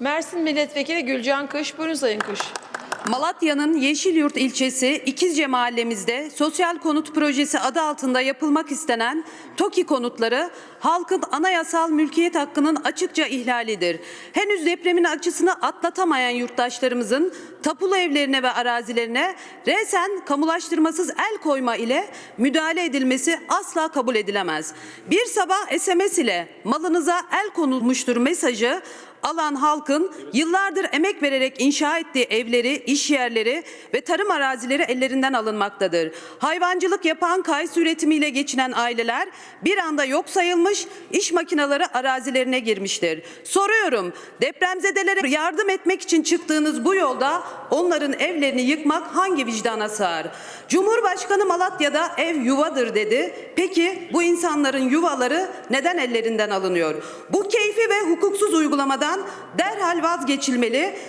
Mersin Milletvekili Gülcan Kış. Buyurun Sayın Kış. Malatya'nın Yeşilyurt ilçesi İkizce mahallemizde sosyal konut projesi adı altında yapılmak istenen TOKİ konutları halkın anayasal mülkiyet hakkının açıkça ihlalidir. Henüz depremin acısını atlatamayan yurttaşlarımızın tapulu evlerine ve arazilerine resen kamulaştırmasız el koyma ile müdahale edilmesi asla kabul edilemez. Bir sabah SMS ile malınıza el konulmuştur mesajı alan halkın yıllardır emek vererek inşa ettiği evleri, iş yerleri ve tarım arazileri ellerinden alınmaktadır. Hayvancılık yapan kayısı üretimiyle geçinen aileler bir anda yok sayılmış, iş makineleri arazilerine girmiştir. Soruyorum, depremzedelere yardım etmek için çıktığınız bu yolda onların evlerini yıkmak hangi vicdana sığar? Cumhurbaşkanı Malatya'da ev yuvadır dedi. Peki bu insanların yuvaları neden ellerinden alınıyor? Bu keyfi ve hukuksuz uygulamadan derhal vazgeçilmeli.